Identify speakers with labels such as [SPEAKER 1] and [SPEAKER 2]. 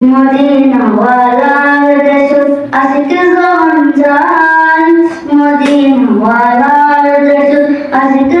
[SPEAKER 1] মদিনওয়ালার দেশ আজকে জন যাই মদিনওয়ালার দেশ আজকে